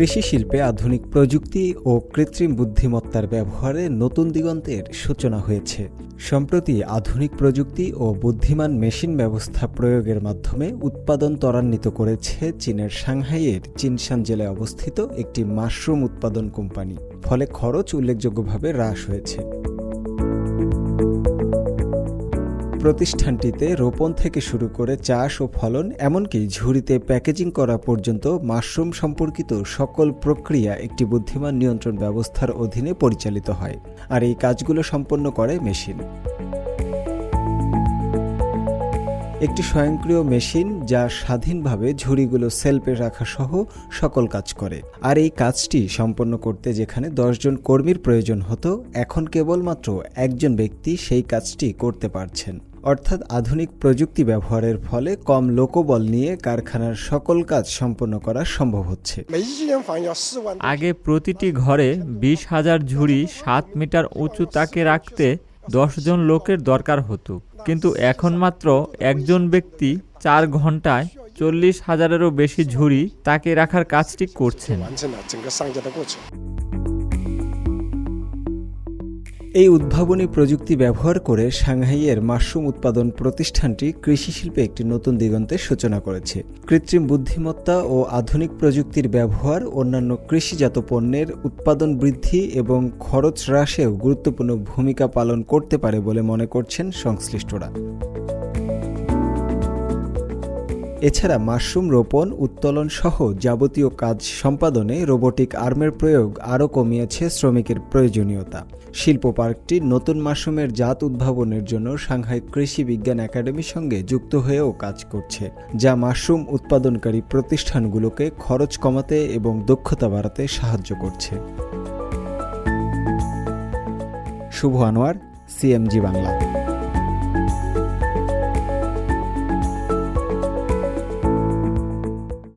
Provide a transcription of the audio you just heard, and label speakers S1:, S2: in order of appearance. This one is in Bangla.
S1: কৃষি শিল্পে আধুনিক প্রযুক্তি ও কৃত্রিম বুদ্ধিমত্তার ব্যবহারে নতুন দিগন্তের সূচনা হয়েছে। সম্প্রতি আধুনিক প্রযুক্তি ও বুদ্ধিমান মেশিন ব্যবস্থা প্রয়োগের মাধ্যমে উৎপাদন ত্বরান্বিত করেছে চীনের সাংহাইয়ের চিনশান জেলায় অবস্থিত একটি মাশরুম উৎপাদন কোম্পানি। ফলে খরচ উল্লেখযোগ্যভাবে হ্রাস হয়েছে। প্রতিষ্ঠানটিতে রোপণ থেকে শুরু করে চাষ ও ফলন, এমনকি ঝুড়িতে প্যাকেজিং করা পর্যন্ত মাশরুম সম্পর্কিত সকল প্রক্রিয়া একটি বুদ্ধিমান নিয়ন্ত্রণ ব্যবস্থার অধীনে পরিচালিত হয় আর এই কাজগুলো সম্পন্ন করে মেশিন। একটি স্বয়ংক্রিয় মেশিন যা স্বাধীনভাবে ঝুড়িগুলো সেলফে রাখা সহ সকল কাজ করে। আর এই কাজটি সম্পন্ন করতে যেখানে দশজন কর্মীর প্রয়োজন হতো, এখন কেবলমাত্র একজন ব্যক্তি সেই কাজটি করতে পারছেন। অর্থাৎ আধুনিক প্রযুক্তি ব্যবহারের ফলে কম লোকবল নিয়ে কারখানার সকল কাজ সম্পন্ন করা সম্ভব হচ্ছে।
S2: আগে প্রতিটি ঘরে বিশ হাজার ঝুড়ি সাত মিটার উঁচু তাকে রাখতে দশজন লোকের দরকার হতো। কিন্তু এখন মাত্র একজন ব্যক্তি চার ঘন্টায় চল্লিশ হাজারেরও বেশি ঝুড়ি তাকে রাখার কাজটি করছেন।
S1: এই উদ্ভাবনী প্রযুক্তি ব্যবহার করে সাংহাইয়ের মাশরুম উৎপাদন প্রতিষ্ঠানটি কৃষি শিল্পে একটি নতুন দিগন্তের সূচনা করেছে। কৃত্রিম বুদ্ধিমত্তা ও আধুনিক প্রযুক্তির ব্যবহার, অন্যান্য কৃষিজাত পণ্যের উৎপাদন বৃদ্ধি এবং খরচ হ্রাসেও গুরুত্বপূর্ণ ভূমিকা পালন করতে পারে বলে মনে করছেন সংশ্লিষ্টরা। এছাড়া মাশরুম রোপণ, উত্তোলন সহ যাবতীয় কাজ সম্পাদনে রোবোটিক আর্মের প্রয়োগ আরও কমিয়েছে শ্রমিকের প্রয়োজনীয়তা। শিল্প পার্কটি নতুন মাশরুমের জাত উদ্ভাবনের জন্য সাংহাই কৃষি বিজ্ঞান একাডেমির সঙ্গে যুক্ত হয়েও কাজ করছে, যা মাশরুম উৎপাদনকারী প্রতিষ্ঠানগুলোকে খরচ কমাতে এবং দক্ষতা বাড়াতে সাহায্য করছে। শুভ আনোয়ার, সিএমজি বাংলা।